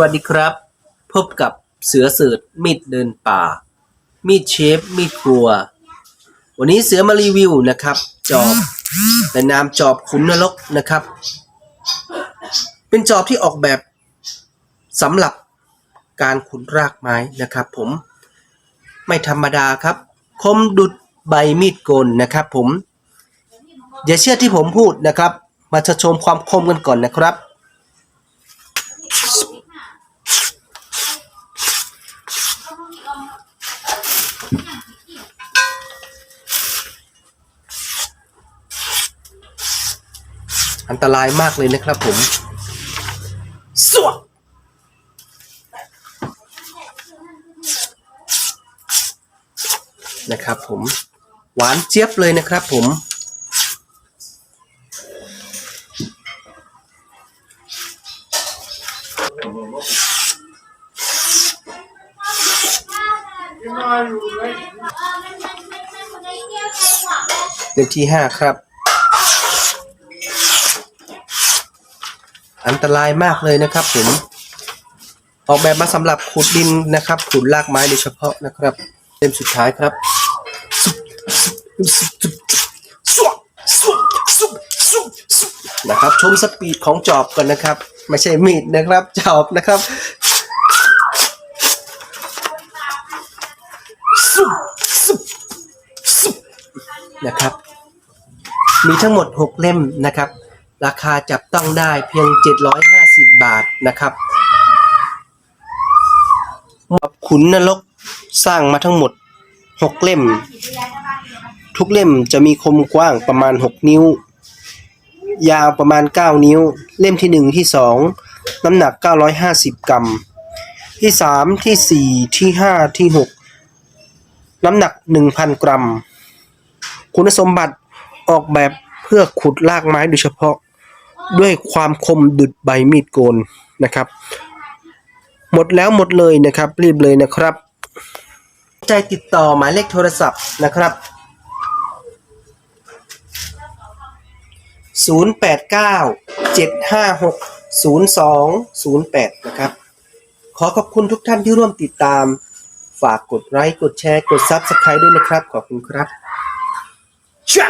วัสดีครับ พบกับเสือเสิร์ชมีดเดินป่า มีดเชฟมีดครัว วันนี้เสือมารีวิวนะครับ จอบในนามจอบขุนนรกนะครับ เป็นจอบที่ออกแบบสำหรับการขุดรากไม้นะครับผมไม่ธรรมดาครับ คมดุดใบมีดโกนนะครับผม อย่าเชื่อที่ผมพูดนะครับ มาชมความคมกันก่อนนะครับ อันตรายมากเลยนะครับผม สวดนะครับผม หวานเจี๊ยบเลยนะครับผม เล่มที่ห้าครับ อันตรายมากเลยนะครับผม ออกแบบมาสำหรับขุดดินนะครับ ขุดรากไม้โดยเฉพาะนะครับ เล่มสุดท้ายครับนะครับ ชมสปีดของจอบกันนะครับ ไม่ใช่มีดนะครับ จอบนะครับ นะครับ มีทั้งหมด 6 เล่มนะครับ ราคาจับต้องได้เพียง 750 บาทนะครับขุนนรกสร้างมาทั้งหมด 6 เล่ม ทุกเล่มจะมีคมกว้างประมาณ 6 นิ้ว ยาวประมาณ 9 นิ้ว เล่มที่ 1 ที่ 2 น้ำหนัก 950 กรัม ที่ 3 ที่ 4 ที่ 5 ที่ 6 น้ำหนัก 1,000 กรัม คุณสมบัติออกแบบเพื่อขุดรากไม้โดยเฉพาะด้วยความคมดุดใบมีดโกนนะครับ หมดแล้วหมดเลยนะครับ รีบเลยนะครับ ใจติดต่อหมายเลขโทรศัพท์นะครับ 089 756 0208 นะครับ ขอขอบคุณทุกท่านที่ร่วมติดตาม ฝากกดไลค์ กดแชร์ กด Subscribe ด้วยนะครับ ขอบคุณครับ 去。